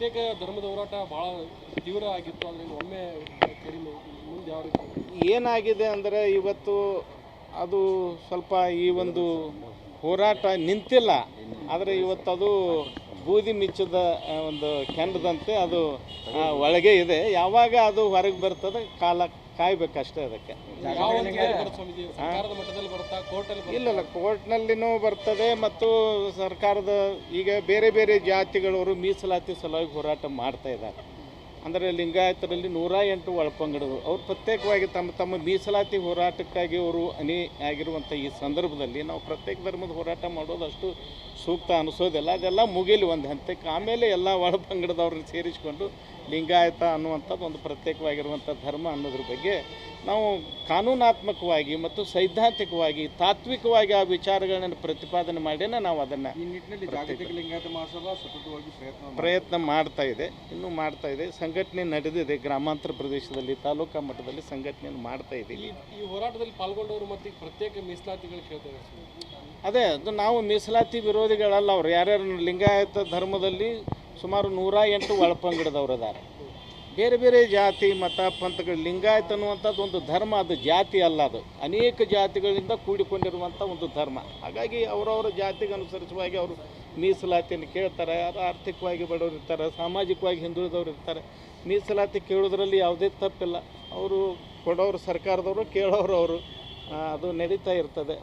ಪ್ರತ್ಯೇಕ ಧರ್ಮದ ಹೋರಾಟ ಬಹಳ ತೀವ್ರ ಆಗಿತ್ತು. ಅದರಿಂದ ಒಮ್ಮೆ ಮುಂದೆ ಯಾವ ರೀತಿ ಏನಾಗಿದೆ ಅಂದರೆ ಇವತ್ತು ಅದು ಸ್ವಲ್ಪ ಈ ಒಂದು ಹೋರಾಟ ನಿಂತಿಲ್ಲ. ಆದರೆ ಇವತ್ತು ಅದು ಬೂದಿ ಮಿಚ್ಚದ ಒಂದು ಕೆಂಡದಂತೆ ಅದು ಒಳಗೆ ಇದೆ. ಯಾವಾಗ ಅದು ಹೊರಗೆ ಬರ್ತದೆ ಕಾಲ ಕಾಯ್ಬೇಕಷ್ಟೇ ಅದಕ್ಕೆ. ಇಲ್ಲಲ್ಲ ಕೋರ್ಟ್ನಲ್ಲಿನೂ ಬರ್ತದೆ ಮತ್ತು ಸರ್ಕಾರದ ಈಗ ಬೇರೆ ಬೇರೆ ಜಾತಿಗಳವರು ಮೀಸಲಾತಿ ಸಲುವಾಗಿ ಹೋರಾಟ ಮಾಡ್ತಾ ಇದ್ದಾರೆ. ಅಂದರೆ ಲಿಂಗಾಯತರಲ್ಲಿ ನೂರ ಎಂಟು ಒಳಪಂಗಡರು ಅವ್ರು ಪ್ರತ್ಯೇಕವಾಗಿ ತಮ್ಮ ತಮ್ಮ ಮೀಸಲಾತಿ ಹೋರಾಟಕ್ಕಾಗಿ ಅವರು ಅನಿ ಆಗಿರುವಂಥ ಈ ಸಂದರ್ಭದಲ್ಲಿ ನಾವು ಪ್ರತ್ಯೇಕ ಧರ್ಮದ ಹೋರಾಟ ಮಾಡೋದು ಅಷ್ಟು ಸೂಕ್ತ ಅನಿಸೋದಿಲ್ಲ. ಅದೆಲ್ಲ ಮುಗಿಲಿ ಒಂದು ಹಂತಕ್ಕೆ. ಆಮೇಲೆ ಎಲ್ಲ ಒಳಪಂಗಡದವ್ರನ್ನ ಸೇರಿಸಿಕೊಂಡು ಲಿಂಗಾಯತ ಅನ್ನುವಂಥದ್ದು ಒಂದು ಪ್ರತ್ಯೇಕವಾಗಿರುವಂಥ ಧರ್ಮ ಅನ್ನೋದ್ರ ಬಗ್ಗೆ ನಾವು ಕಾನೂನಾತ್ಮಕವಾಗಿ ಮತ್ತು ಸೈದ್ಧಾಂತಿಕವಾಗಿ ತಾತ್ವಿಕವಾಗಿ ಆ ವಿಚಾರಗಳನ್ನು ಪ್ರತಿಪಾದನೆ ಮಾಡಿನೇ ನಾವು ಅದನ್ನು ಈ ನಿಟ್ಟಿನಲ್ಲಿ ಜಾಗತಿಕ ಲಿಂಗಾಯತ ಮಹಾಸಭಾ ಸತತವಾಗಿ ಪ್ರಯತ್ನ ಪ್ರಯತ್ನ ಮಾಡ್ತಾ ಇದೆ ಇನ್ನೂ ಮಾಡ್ತಾ ಇದೆ. ಸಂಘಟನೆ ನಡೆದಿದೆ ಗ್ರಾಮಾಂತರ ಪ್ರದೇಶದಲ್ಲಿ ತಾಲೂಕಾ ಮಟ್ಟದಲ್ಲಿ ಸಂಘಟನೆಯನ್ನು ಮಾಡ್ತಾ ಇದೆ ಈ ಹೋರಾಟದಲ್ಲಿ ಪಾಲ್ಗೊಂಡವರು ಮತ್ತು ಪ್ರತ್ಯೇಕ ಮೀಸಲಾತಿಗಳು ಕೇಳ್ತಾರೆ ಅದೇ ಅದು ನಾವು ಮೀಸಲಾತಿ ವಿರೋಧಿಗಳಲ್ಲ ಅವ್ರು. ಯಾರ್ಯಾರು ಲಿಂಗಾಯತ ಧರ್ಮದಲ್ಲಿ ಸುಮಾರು ನೂರ ಎಂಟು ಒಳಪಂಗಡದವರು ಅದಾರೆ ಬೇರೆ ಬೇರೆ ಜಾತಿ, ಮತ, ಪಂಥಗಳು, ಲಿಂಗಾಯತ ಅನ್ನುವಂಥದ್ದು ಒಂದು ಧರ್ಮ, ಅದು ಜಾತಿ ಅಲ್ಲ ಅದು. ಅನೇಕ ಜಾತಿಗಳಿಂದ ಕೂಡಿಕೊಂಡಿರುವಂಥ ಒಂದು ಧರ್ಮ. ಹಾಗಾಗಿ ಅವರವರ ಜಾತಿಗೆ ಅನುಸರಿಸುವಾಗಿ ಅವರು ಮೀಸಲಾತಿಯನ್ನು ಕೇಳ್ತಾರೆ, ಯಾರು ಆರ್ಥಿಕವಾಗಿ ಬಡವರು ಇರ್ತಾರೆ, ಸಾಮಾಜಿಕವಾಗಿ ಹಿಂದುಳಿದವರು ಇರ್ತಾರೆ. ಮೀಸಲಾತಿ ಕೇಳೋದ್ರಲ್ಲಿ ಯಾವುದೇ ತಪ್ಪಿಲ್ಲ. ಅವರು ಕೊಡೋರು ಸರ್ಕಾರದವರು, ಕೇಳೋರು ಅವರು. ಅದು ನಡೀತಾ ಇರ್ತದೆ.